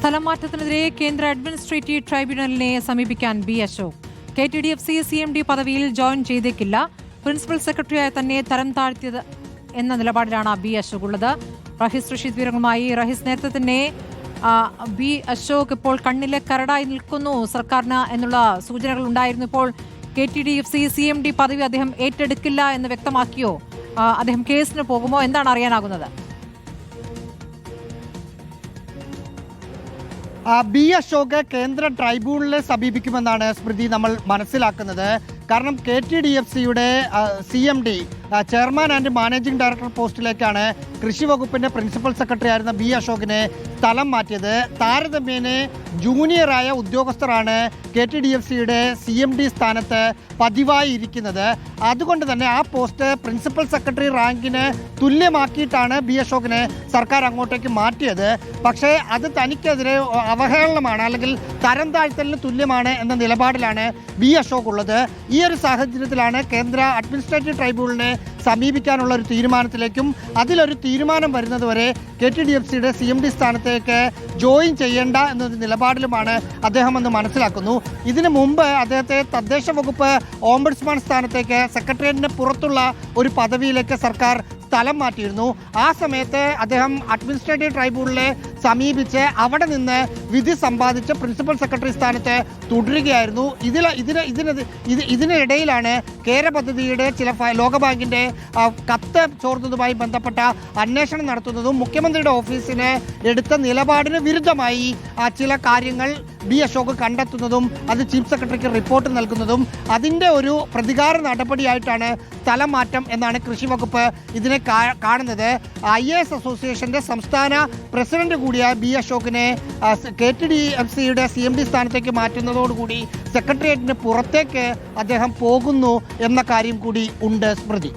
സ്ഥലം മാറ്റത്തിനെതിരെ കേന്ദ്ര അഡ്മിനിസ്ട്രേറ്റീവ് ട്രൈബ്യൂണലിനെ സമീപിക്കാൻ B Ashok K T D F C C M D പദവിയിൽ ജോയിൻ ചെയ്തേക്കില്ല. പ്രിൻസിപ്പൽ സെക്രട്ടറിയായി തന്നെ തരം താഴ്ത്തിയത് എന്ന നിലപാടിലാണ് ബി അശോക് ഉള്ളത് റഹിസ് റഷീദ് വിവരങ്ങളുമായി റഹിസ് നേരത്തെ തന്നെ ബി അശോക് ഇപ്പോൾ കണ്ണിലെ കരടായി നിൽക്കുന്നു സർക്കാരിന് എന്നുള്ള സൂചനകൾ ഉണ്ടായിരുന്നു ഇപ്പോൾ. K T D F C C M D പദവി അദ്ദേഹം ഏറ്റെടുക്കില്ല എന്ന് വ്യക്തമാക്കിയോ? അദ്ദേഹം കേസിന് പോകുമോ? എന്താണ് അറിയാനാകുന്നത്? ബി അശോക് കേന്ദ്ര ട്രൈബ്യൂണലിനെ സമീപിക്കുമെന്നാണ് സ്മൃതി നമ്മൾ മനസ്സിലാക്കുന്നത്. കാരണം കെ ടി ഡി എഫ് സിയുടെ C M D chairman and managing director പോസ്റ്റിലേക്കാണ് കൃഷി വകുപ്പിന്റെ പ്രിൻസിപ്പൽ സെക്രട്ടറി ആയിരുന്ന ബി അശോകിനെ സ്ഥലം മാറ്റിയത്. താരതമ്യേന ജൂനിയറായ ഉദ്യോഗസ്ഥരാണ് കെ ടി ഡി എഫ് സിയുടെ സി എം ഡി സ്ഥാനത്ത് പതിവായി ഇരിക്കുന്നത്. അതുകൊണ്ട് തന്നെ ആ പോസ്റ്റ് പ്രിൻസിപ്പൽ സെക്രട്ടറി റാങ്കിന് തുല്യമാക്കിയിട്ടാണ് ബി അശോകിനെ സർക്കാർ അങ്ങോട്ടേക്ക് മാറ്റിയത്. പക്ഷേ അത് തനിക്കെതിരെ അവഹേളനമാണ് അല്ലെങ്കിൽ തരം താഴ്ത്തലിന് തുല്യമാണ് എന്ന നിലപാടിലാണ് ബി അശോക് ഉള്ളത് ഈ ഒരു സാഹചര്യത്തിലാണ് കേന്ദ്ര അഡ്മിനിസ്ട്രേറ്റീവ് ട്രൈബ്യൂണലിനെ സമീപിക്കാനുള്ള ഒരു തീരുമാനത്തിലേക്കും അതിലൊരു തീരുമാനം വരുന്നതുവരെ കെ ടി ഡി എഫ് സിയുടെ സി എം ഡി സ്ഥാനത്തേക്ക് ജോയിൻ ചെയ്യേണ്ട എന്നൊരു നിലപാടിലുമാണ് അദ്ദേഹം എന്ന് മനസ്സിലാക്കുന്നു. ഇതിനു മുമ്പ് അദ്ദേഹത്തെ തദ്ദേശ വകുപ്പ് ഓംബഡ്സ്മാൻ സ്ഥാനത്തേക്ക് സെക്രട്ടേറിയറ്റിന് പുറത്തുള്ള ഒരു പദവിയിലേക്ക് സർക്കാർ സ്ഥലം മാറ്റിയിരുന്നു. ആ സമയത്ത് അദ്ദേഹം അഡ്മിനിസ്ട്രേറ്റീവ് ട്രൈബ്യൂണലിനെ സമീപിച്ച് അവിടെ നിന്ന് വിധി സമ്പാദിച്ച് പ്രിൻസിപ്പൽ സെക്രട്ടറി സ്ഥാനത്ത് തുടരുകയായിരുന്നു. ഇതിൽ ഇതിന് ഇതിന് ഇത് ഇതിനിടയിലാണ് കേര പദ്ധതിയുടെ ചില ലോകബാങ്കിന്റെ കത്ത് ചോർന്നതുമായി ബന്ധപ്പെട്ട അന്വേഷണം നടത്തുന്നതും മുഖ്യമന്ത്രിയുടെ ഓഫീസിന് എടുത്ത നിലപാടിന് വിരുദ്ധമായി ചില കാര്യങ്ങൾ ബി അശോക് കണ്ടെത്തുന്നതും അത് ചീഫ് സെക്രട്ടറിക്ക് റിപ്പോർട്ട് നൽകുന്നതും അതിന്റെ ഒരു പ്രതികാര നടപടിയായിട്ടാണ് സ്ഥലം മാറ്റം എന്നാണ് കൃഷി വകുപ്പ് ഇതിനെ കാണുന്നത്. ഐ എ എസ് അസോസിയേഷന്റെ സംസ്ഥാന പ്രസിഡന്റ് കൂടിയ ബി അശോകിനെ കെ ടി ഡി എഫ് സിയുടെ സി എം ഡി സ്ഥാനത്തേക്ക് മാറ്റുന്നതോടുകൂടി സെക്രട്ടേറിയറ്റിന് പുറത്തേക്ക് അദ്ദേഹം പോകുന്നു എന്ന കാര്യം കൂടി ഉണ്ട് സ്മൃതി.